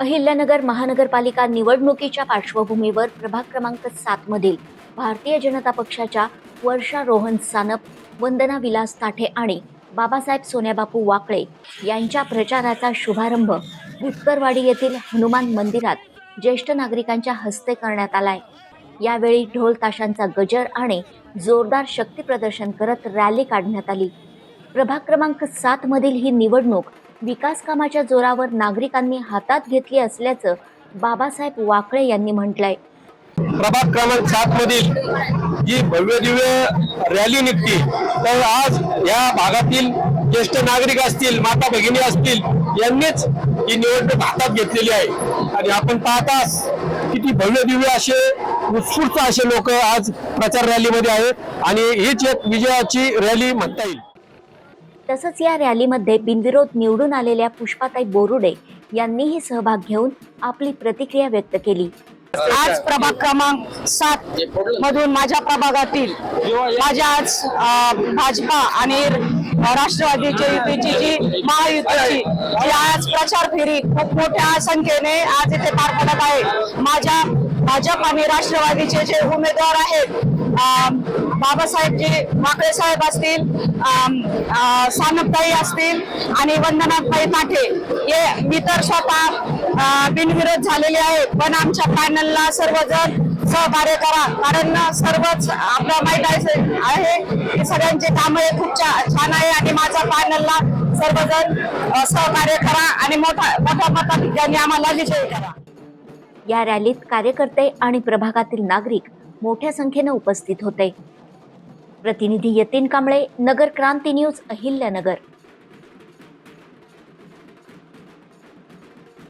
अहिल्यानगर महानगरपालिका निवडणुकीच्या पार्श्वभूमीवर प्रभाग क्रमांक सात मधील भारतीय जनता पक्षाच्या वर्षा रोहन सानप वंदना विलास ताठे आणि बाबासाहेब सोन्याबापू वाकळे यांच्या प्रचाराचा शुभारंभ भुतकरवाडी येथील हनुमान मंदिरात ज्येष्ठ नागरिकांच्या हस्ते करण्यात आलाय. यावेळी ढोल ताशांचा गजर आणि जोरदार शक्ती प्रदर्शन करत रॅली काढण्यात आली. प्रभाग क्रमांक सात मधील ही निवडणूक विकास कामाच्या जोरावर नागरिकांनी हातात घेतली असल्याचं बाबासाहेब वाकळे यांनी म्हटलंय. प्रभाग क्रमांक सात मधील जी भव्य दिव्य रॅली निघते तर आज या भागातील ज्येष्ठ नागरिक असतील माता भगिनी असतील यांनीच ही निवडणूक हातात घेतलेली आहे. आणि आपण पाहताच किती भव्य दिव्य असे उत्स्फूर्त असे लोक आज प्रचार रॅलीमध्ये आहेत. आणि हीच एक विजयाची रॅली म्हणता येईल. तसंच या रॅलीमध्ये बिनविरोध निवडून आलेल्या पुष्पाताई बोरुडे यांनीही सहभाग घेऊन आपली प्रतिक्रिया व्यक्त केली. आज प्रभाग क्रमांक सात मधून माझ्या प्रभागातील माझ्या आज भाजपा आणि राष्ट्रवादीची युतीची जी महायुतीची जी आज प्रचार फेरी खूप मोठ्या संख्येने आज इथे पार पडत आहे. माझ्या भाजप आणि राष्ट्रवादीचे जे उमेदवार आहेत बाबासाहेब बाबासाहेबजी वाकळे साहेब असतील सानपताई असतील आणि वंदनाताई माठे हे मी तर स्वतः बिनविरोध झालेले आहे पण आमच्या पॅनलला सर्वजण सहकार्य करा. कारण सर्वच आपलं माहीत आहे आहे की सगळ्यांचे काम हे खूप छान आहे आणि माझ्या पॅनलला सर्वजण सहकार्य करा आणि मोठा मोठ्या मतात आम्हाला विजयी करा. या रॅलीत कार्यकर्ते आणि प्रभागातील नागरिक मोठ्या संख्येनं उपस्थित होते. प्रतिनिधी यतीन कांबळे नगर क्रांती न्यूज अहिल्यानगर.